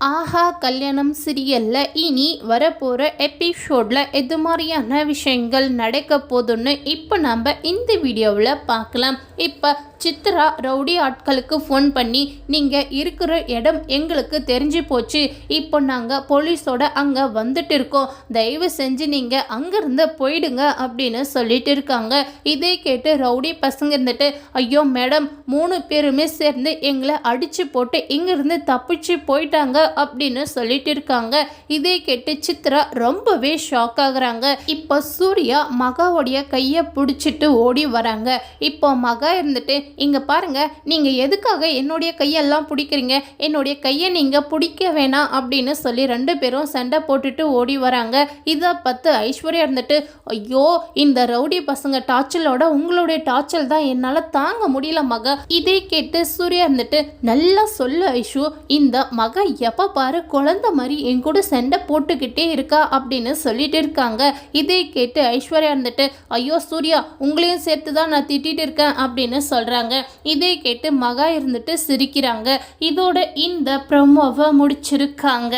ஆஹா கல்யாணம் சீரியல்ல இனி வரப்போகிற எபிசோடில் எது மாதிரியான விஷயங்கள் நடக்க போதுன்னு இப்போ நம்ம இந்த வீடியோவில் பார்க்கலாம். இப்போ சித்ரா ரவுடி ஆட்களுக்கு ஃபோன் பண்ணி நீங்கள் இருக்கிற இடம் எங்களுக்கு தெரிஞ்சு போச்சு. இப்போ நாங்கள் போலீஸோட அங்கே வந்துட்டு இருக்கோம். தயவு செஞ்சு நீங்கள் அங்கேருந்து போயிடுங்க அப்படின்னு சொல்லிட்டு இருக்காங்க. இதே கேட்டு ரவுடி பசங்க இருந்துட்டு ஐயோ மேடம் மூணு பேருமே சேர்ந்து எங்களை அடித்து போட்டு இங்கேருந்து தப்பிச்சு போயிட்டாங்க. அப்படின்னு சொல்லிட்டு இருக்காங்க. இதே கேட்டு சித்ரா ரொம்பவே ஷாக் ஆகுறாங்க. இப்போ சூர்யா மகாவுடைய கையை பிடிச்சிட்டு ஓடி வராங்க. இப்போ மகா இருந்துட்டு இங்க பாருங்க நீங்க எதுக்காக என்னுடைய கையெல்லாம் பிடிக்கிறீங்க? என்னுடைய கையை நீங்க பிடிக்க வேணாம் அப்படின்னு சொல்லி ரெண்டு பேரும் சண்டை போட்டுட்டு ஓடி வராங்க. இதை பார்த்து ஐஸ்வர்யா இருந்துட்டு ஐயோ இந்த ரவுடி பசங்க டார்ச்சலோட உங்களுடைய டார்ச்சல் தான் என்னால் தாங்க முடியல மகா. இதை கேட்டு சூர்யா இருந்துட்டு நல்லா சொல்லு ஐஷு இந்த மக எப்போ பாரு குழந்தை மாதிரி என் கூட சண்டை போட்டுக்கிட்டே இருக்கா அப்படின்னு சொல்லிட்டு இருக்காங்க. இதை கேட்டு ஐஸ்வர்யா இருந்துட்டு ஐயோ சூர்யா உங்களையும் சேர்த்து தான் நான் திட்டிட்டு இருக்கேன் அப்படின்னு சொல்கிறாங்க இதை கேட்டு மகா இருந்துட்டு சிரிக்கிறாங்க. இதோட இந்த ப்ரமோவை முடிச்சிருக்காங்க.